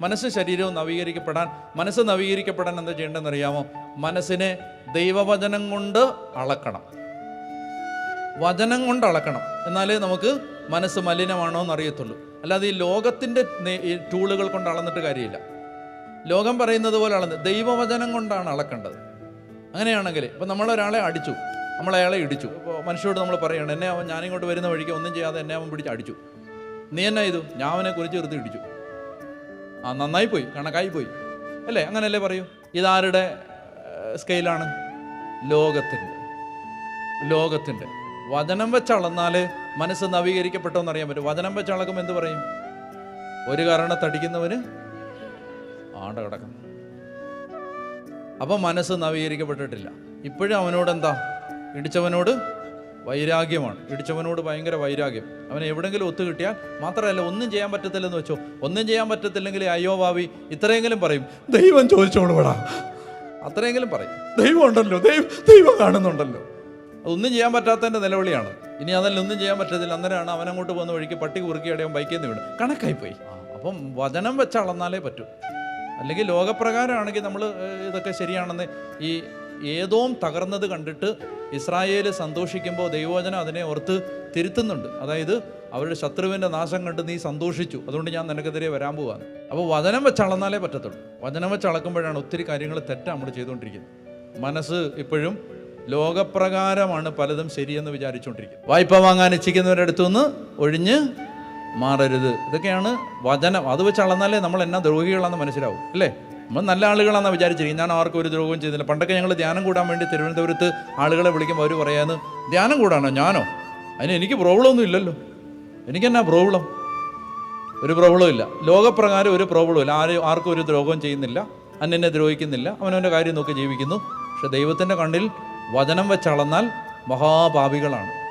മനസ്സും ശരീരവും നവീകരിക്കപ്പെടാൻ മനസ്സ് നവീകരിക്കപ്പെടാൻ എന്താ ചെയ്യേണ്ടതെന്ന് അറിയാമോ മനസ്സിനെ ദൈവവചനം കൊണ്ട് അളക്കണം. വചനം കൊണ്ട് അളക്കണം. എന്നാലേ നമുക്ക് മനസ്സ് മലിനമാണോ എന്ന് അറിയത്തുള്ളൂ അല്ലാതെ ഈ ലോകത്തിന്റെ ടൂളുകൾ കൊണ്ട് അളന്നിട്ട് കാര്യമില്ല. ലോകം പറയുന്നത് പോലെ അളന്ന് ദൈവവചനം കൊണ്ടാണ് അളക്കേണ്ടത്. അങ്ങനെയാണെങ്കിൽ ഇപ്പം നമ്മളൊരാളെ അടിച്ചു. നമ്മൾ അയാളെ ഇടിച്ചു. ഇപ്പോൾ മനുഷ്യരോട് നമ്മൾ പറയണം എന്നെ അവൻ ഞാനിങ്ങോട്ട് വരുന്ന വഴിക്ക് ഒന്നും ചെയ്യാതെ എന്നെ അവൻ പിടിച്ച് അടിച്ചു. നീ എന്നാ ചെയ്തു? ഞാൻ അവനെ കുറിച്ച് ഇടിച്ചു. ആ നന്നായി പോയി. കണക്കായി പോയി. അല്ലേ? അങ്ങനെയല്ലേ പറയൂ? ഇതാരുടെ സ്കെയിലാണ് ലോകത്തിന്റെ. ലോകത്തിന്റെ. വചനം വെച്ചളന്നാൽ മനസ്സ് നവീകരിക്കപ്പെട്ടോ എന്നറിയാൻ പറ്റും. വചനം വെച്ചളക്കുമ്പോൾ എന്ത് പറയും? ഒരു കാരണത്തടിക്കുന്നവന് ആട കിടക്കുന്നു അപ്പം മനസ്സ് നവീകരിക്കപ്പെട്ടിട്ടില്ല. ഇപ്പോഴും അവനോട് എന്താ ഇടിച്ചവനോട് വൈരാഗ്യമാണ്. ഇടിച്ചവനോട് ഭയങ്കര വൈരാഗ്യം. അവൻ എവിടെങ്കിലും ഒത്തു കിട്ടിയാൽ മാത്രമല്ല ഒന്നും ചെയ്യാൻ പറ്റത്തില്ലെന്ന് വെച്ചോ? ഒന്നും ചെയ്യാൻ പറ്റത്തില്ലെങ്കിൽ അയ്യോ ഭാവി ഇത്രയെങ്കിലും പറയും. ദൈവം ചോദിച്ചോണ്ട് വിടാം അത്രയെങ്കിലും പറയും. ദൈവം ഉണ്ടല്ലോ. ദൈവം ദൈവം കാണുന്നുണ്ടല്ലോ. അതൊന്നും ചെയ്യാൻ പറ്റാത്തതിന്റെ നിലവിളിയാണ്. ഇനി അതല്ല ഒന്നും ചെയ്യാൻ പറ്റത്തില്ല. അന്നേരമാണ് അവൻ അങ്ങോട്ട് പോകുന്ന വഴിക്ക് പട്ടി കുറുക്കി അടയാൻ ബൈക്കിൽ നിന്ന് വിടും. കണക്കായിപ്പോയി. അപ്പം വചനം വെച്ച് അളന്നാലേ പറ്റൂ. അല്ലെങ്കിൽ ലോകപ്രകാരമാണെങ്കിൽ നമ്മൾ ഇതൊക്കെ ശരിയാണെന്ന് ഈ ഏതോം തകർന്നത് കണ്ടിട്ട് ഇസ്രായേൽ സന്തോഷിക്കുമ്പോൾ ദൈവവചനം അതിനെ ഓർത്ത് തിരുത്തുന്നുണ്ട്. അതായത് അവരുടെ ശത്രുവിന്റെ നാശം കണ്ട് നീ സന്തോഷിച്ചു. അതുകൊണ്ട് ഞാൻ നിനക്കെതിരെ വരാൻ പോവാണ്. അപ്പോൾ വചനം വെച്ച് അളന്നാലേ പറ്റത്തുള്ളൂ. വചനം വെച്ച് അളക്കുമ്പോഴാണ് ഒത്തിരി കാര്യങ്ങൾ തെറ്റാ നമ്മൾ ചെയ്തുകൊണ്ടിരിക്കുന്നത്. മനസ്സ് ഇപ്പോഴും ലോകപ്രകാരമാണ് പലതും ശരിയെന്ന് വിചാരിച്ചുകൊണ്ടിരിക്കുന്നത്. വായ്പ വാങ്ങാൻ ഇച്ഛിക്കുന്നവരുടെ അടുത്തുനിന്ന് ഒഴിഞ്ഞ് മാറരുത്. ഇതൊക്കെയാണ് വചനം. അത് വെച്ച് അളന്നാലേ നമ്മൾ എന്നാ ദ്രോഹികളാണെന്ന് മനസ്സിലാവും. അല്ലേ? നമ്മൾ നല്ല ആളുകളാണെന്ന് വിചാരിച്ചിരിക്കും ഞാൻ ആർക്കും ഒരു ദ്രോഹവും ചെയ്തില്ല. പണ്ടൊക്കെ ഞങ്ങൾ ധ്യാനം കൂടാൻ വേണ്ടി തിരുവനന്തപുരത്ത് ആളുകളെ വിളിക്കുമ്പോൾ അവർ പറയാന്ന് ധ്യാനം കൂടാനോ? ഞാനോ? അതിന് എനിക്ക് പ്രോബ്ലം ഒന്നും ഇല്ലല്ലോ. എനിക്കെന്നാ പ്രോബ്ലം ഒരു പ്രോബ്ലം ഇല്ല. ലോകപ്രകാരം ഒരു പ്രോബ്ലം ഇല്ല. ആരും ആർക്കും ഒരു ദ്രോഹവും ചെയ്യുന്നില്ല. അന്നെന്നെ ദ്രോഹിക്കുന്നില്ല. അവനവന്റെ കാര്യം നോക്കി ജീവിക്കുന്നു. പക്ഷെ ദൈവത്തിന്റെ കണ്ണിൽ വചനം വെച്ചളന്നാൽ മഹാപാപികളാണ്.